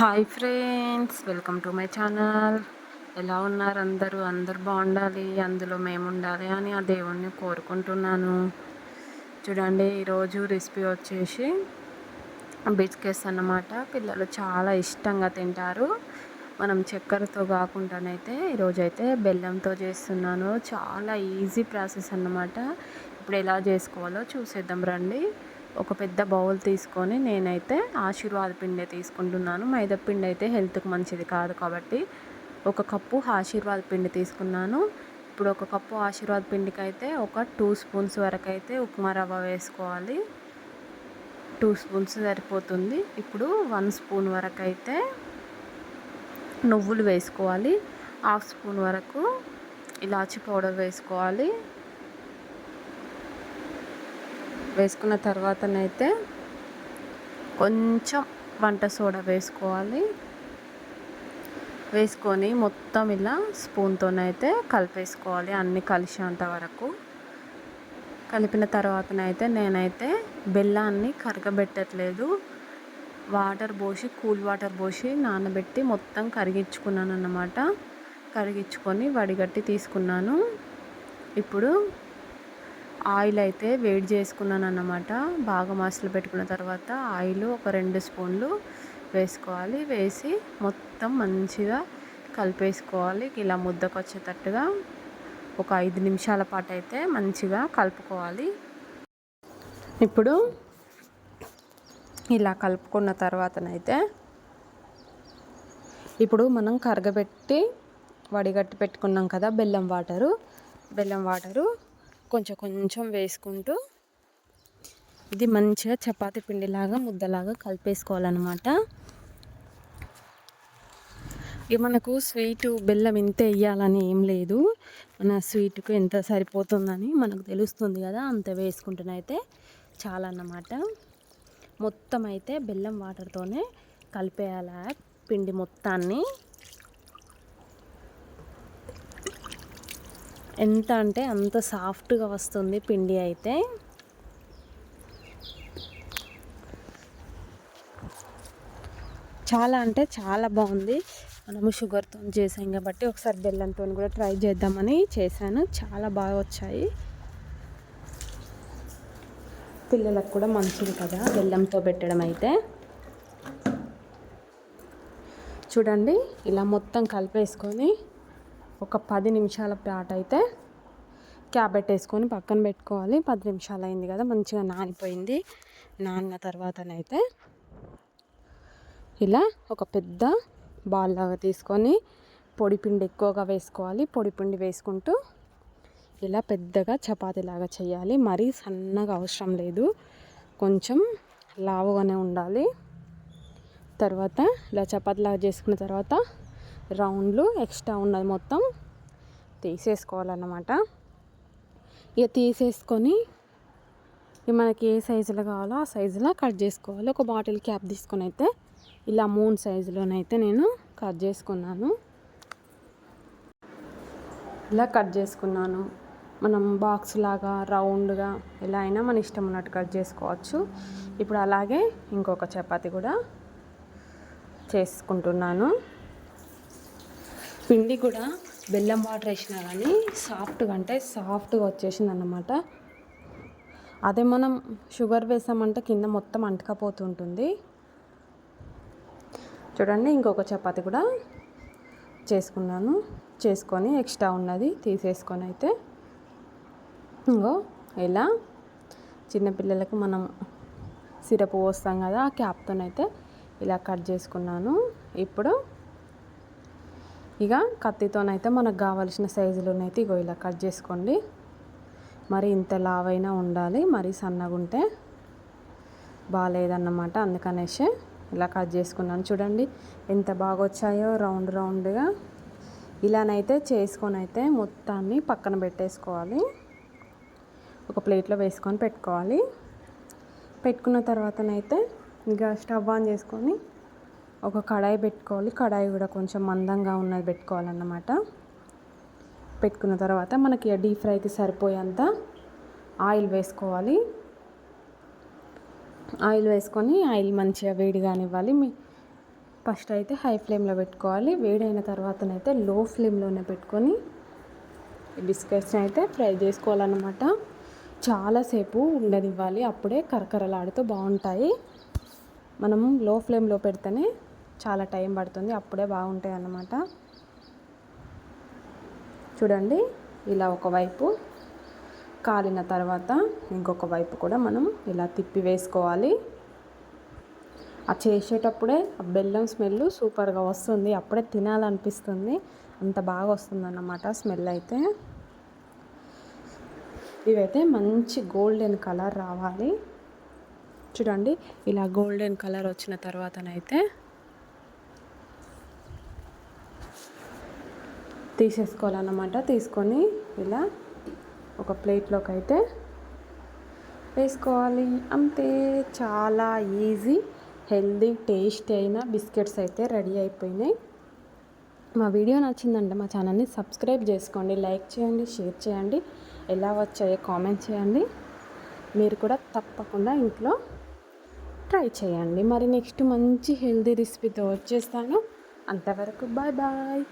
Hi friends welcome to my channel. ఎలా ఉన్నారు అందరూ? అందరు బాగుండాలి అందులో మేము ఉండాలి అని ఆ దేవుణ్ణి కోరుకుంటున్నాను. చూడండి ఈరోజు రెసిపీ వచ్చేసి బిస్కెట్స్ అన్నమాట. పిల్లలు చాలా ఇష్టంగా తింటారు. మనం చక్కెరతో కాకుండానైతే ఈరోజైతే బెల్లంతో చేస్తున్నాను. చాలా ఈజీ ప్రాసెస్ అన్నమాట. ఇప్పుడు ఎలా చేసుకోవాలో చూసేద్దాం రండి. ఒక పెద్ద బౌల్ తీసుకొని నేనైతే ఆశీర్వాద పిండి తీసుకుంటున్నాను. మైదా పిండి అయితే హెల్త్కి మంచిది కాదు కాబట్టి ఒక కప్పు ఆశీర్వాద పిండి తీసుకున్నాను. ఇప్పుడు ఒక కప్పు ఆశీర్వాద పిండికి అయితే ఒక టూ స్పూన్స్ వరకు అయితే ఉప్మా రవ్వ వేసుకోవాలి. టూ స్పూన్స్ సరిపోతుంది. ఇప్పుడు వన్ స్పూన్ వరకు అయితే నువ్వులు వేసుకోవాలి. హాఫ్ స్పూన్ వరకు ఇలాచి పౌడర్ వేసుకోవాలి. వేసుకున్న తర్వాతనైతే కొంచెం వంట సోడా వేసుకోవాలి. వేసుకొని మొత్తం ఇలా స్పూన్తోనైతే కలిపేసుకోవాలి అన్నీ కలిసేంత వరకు. కలిపిన తర్వాతనైతే నేనైతే బెల్లాన్ని కరగబెట్టట్లేదు. వాటర్ పోసి కూల్ వాటర్ పోసి నానబెట్టి మొత్తం కరిగించుకున్నాను అన్నమాట కరిగించుకొని వడిగట్టి తీసుకున్నాను. ఇప్పుడు ఆయిల్ అయితే వేడి చేసుకున్నాను అన్నమాట బాగా మసలు పెట్టుకున్న తర్వాత ఆయిల్ ఒక రెండు స్పూన్లు వేసుకోవాలి. వేసి మొత్తం మంచిగా కలిపేసుకోవాలి. ఇలా ముద్దకు వచ్చేటట్టుగా ఒక ఐదు నిమిషాల పాటు అయితే మంచిగా కలుపుకోవాలి. ఇప్పుడు ఇలా కలుపుకున్న తర్వాతనైతే ఇప్పుడు మనం కరగబెట్టి వడిగట్టి పెట్టుకున్నాం కదా బెల్లం వాటరు. బెల్లం వాటరు కొంచెం కొంచెం వేసుకుంటూ ఇది మంచిగా చపాతి పిండిలాగా ముద్దలాగా కలిపేసుకోవాలన్నమాట. ఇక మనకు స్వీటు బెల్లం ఇంత వేయాలని ఏం లేదు. మన స్వీట్కు ఎంత సరిపోతుందని మనకు తెలుస్తుంది కదా అంత వేసుకుంటున్నైతే చాలా అన్నమాట మొత్తం అయితే బెల్లం వాటర్తోనే కలిపేయాలి పిండి మొత్తాన్ని. ఎంత అంటే అంత సాఫ్ట్గా వస్తుంది పిండి అయితే. చాలా అంటే చాలా బాగుంది. మనము షుగర్తో చేసాం కాబట్టి ఒకసారి బెల్లంతో కూడా ట్రై చేద్దామని చేశాను. చాలా బాగా వచ్చాయి. పిల్లలకు కూడా మంచిది కదా బెల్లంతో పెట్టడం అయితే. చూడండి ఇలా మొత్తం కలిపేసుకొని ఒక పది నిమిషాల పాటు అయితే క్యాబ్ పెట్టేసుకొని పక్కన పెట్టుకోవాలి. పది నిమిషాలు అయింది కదా మంచిగా నానిపోయింది. నానిన తర్వాతనైతే ఇలా ఒక పెద్ద బాల్ లాగా తీసుకొని పొడి పిండి ఎక్కువగా వేసుకోవాలి. పొడిపిండి వేసుకుంటూ ఇలా పెద్దగా చపాతీలాగా చేయాలి. మరీ సన్నగా అవసరం లేదు. కొంచెం లావుగానే ఉండాలి. తర్వాత ఇలా చపాతీలాగా చేసుకున్న తర్వాత రౌండ్లు ఎక్స్ట్రా ఉన్నది మొత్తం తీసేసుకోవాలన్నమాట. ఇక తీసేసుకొని మనకి ఏ సైజులో కావాలో ఆ సైజులో కట్ చేసుకోవాలి. ఒక బాటిల్ క్యాప్ తీసుకొని అయితే ఇలా మూడు సైజులోనైతే నేను కట్ చేసుకున్నాను. ఇలా కట్ చేసుకున్నాను. మనం బాక్స్ లాగా రౌండ్గా ఎలా అయినా మన ఇష్టం ఉన్నట్టు కట్ చేసుకోవచ్చు. ఇప్పుడు అలాగే ఇంకొక చపాతి కూడా చేసుకుంటున్నాను. పిండి కూడా బెల్లం వాటర్ వేసినా కానీ సాఫ్ట్గా అంటే సాఫ్ట్గా వచ్చేసింది అన్నమాట అదే మనం షుగర్ వేసామంటే కింద మొత్తం అంటకపోతుంటుంది. చూడండి ఇంకొక చపాతి కూడా చేసుకున్నాను. చేసుకొని ఎక్స్ట్రా ఉన్నది తీసేసుకొని అయితే ఇంకో ఇలా చిన్నపిల్లలకు మనం సిరప్ పోస్తాం కదా ఆ క్యాప్తోనైతే ఇలా కట్ చేసుకున్నాను. ఇప్పుడు ఇక కత్తితోనైతే మనకు కావాల్సిన సైజులోనైతే ఇగో ఇలా కట్ చేసుకోండి. మరి ఇంత లావైనా ఉండాలి మరి సన్నగా ఉంటే బాగాలేదన్నమాట అందుకనేసి ఇలా కట్ చేసుకున్నాను. చూడండి ఎంత బాగా వచ్చాయో రౌండ్ రౌండ్గా. ఇలానైతే చేసుకొని అయితే మొత్తాన్ని పక్కన పెట్టేసుకోవాలి. ఒక ప్లేట్లో వేసుకొని పెట్టుకోవాలి. పెట్టుకున్న తర్వాతనైతే ఇంకా స్టవ్ ఆన్ చేసుకొని ఒక కడాయి పెట్టుకోవాలి. కడాయి కూడా కొంచెం మందంగా ఉన్నది పెట్టుకోవాలన్నమాట. పెట్టుకున్న తర్వాత మనకి డీప్ ఫ్రైకి సరిపోయేంత ఆయిల్ వేసుకోవాలి. ఆయిల్ వేసుకొని ఆయిల్ మంచిగా వేడి కానివ్వాలి. మీ ఫస్ట్ అయితే హై ఫ్లేమ్లో పెట్టుకోవాలి. వేడైన తర్వాతనైతే లో ఫ్లేమ్లోనే పెట్టుకొని ఈ బిస్కెట్స్ని అయితే ఫ్రై చేసుకోవాలన్నమాట. చాలాసేపు ఉండనివ్వాలి. అప్పుడే కరకరలాడుతూ బాగుంటాయి. మనం లో ఫ్లేమ్లో పెడితేనే చాలా టైం పడుతుంది అప్పుడే బాగుంటాయి అన్నమాట. చూడండి ఇలా ఒకవైపు కాలిన తర్వాత ఇంకొక వైపు కూడా మనం ఇలా తిప్పి వేసుకోవాలి. ఆ చేసేటప్పుడే ఆ బెల్లం స్మెల్ సూపర్గా వస్తుంది అప్పుడే తినాలనిపిస్తుంది. అంత బాగా వస్తుంది అన్నమాట స్మెల్ అయితే. ఇవైతే మంచి గోల్డెన్ కలర్ రావాలి. చూడండి ఇలా గోల్డెన్ కలర్ వచ్చిన తర్వాతనైతే తీసేసుకోవాలన్నమాట. తీసుకొని ఇలా ఒక ప్లేట్లోకి అయితే వేసుకోవాలి. అంతే చాలా ఈజీ హెల్దీ టేస్ట్ అయిన బిస్కెట్స్ అయితే రెడీ అయిపోయినాయి. మా వీడియో నచ్చిందంటే మా ఛానల్ని సబ్స్క్రైబ్ చేసుకోండి లైక్ చేయండి షేర్ చేయండి ఎలా వచ్చాయో కామెంట్ చేయండి. మీరు కూడా తప్పకుండా ఇంట్లో ట్రై చేయండి. మరి నెక్స్ట్ మంచి హెల్దీ రెసిపీతో వచ్చేస్తాను. అంతవరకు బాయ్ బాయ్